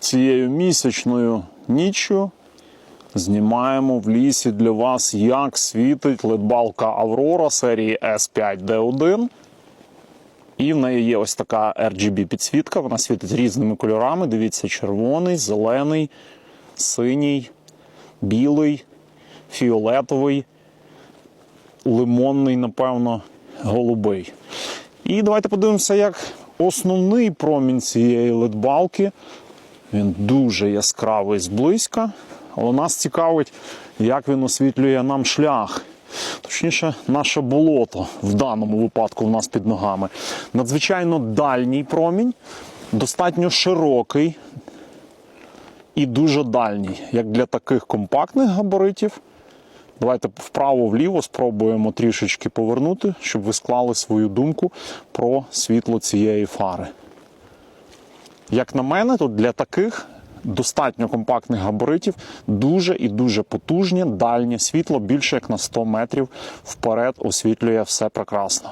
цією місячною ніччю знімаємо в лісі для вас, як світить ледбалка Аврора серії S5D1. І в неї є ось така RGB підсвітка. Вона світить різними кольорами. Дивіться, червоний, зелений, синій, білий, фіолетовий, лимонний, напевно, голубий. І давайте подивимося, як основний промінь цієї ледбалки. Він дуже яскравий зблизька, але нас цікавить, як він освітлює нам шлях. Точніше, наше болото в даному випадку в нас під ногами. Надзвичайно дальній промінь, достатньо широкий і дуже дальній, як для таких компактних габаритів. Давайте вправо-вліво спробуємо трішечки повернути, щоб ви склали свою думку про світло цієї фари. Як на мене, то для таких достатньо компактних габаритів дуже і дуже потужнє дальнє світло більше як на 100 метрів вперед освітлює все прекрасно.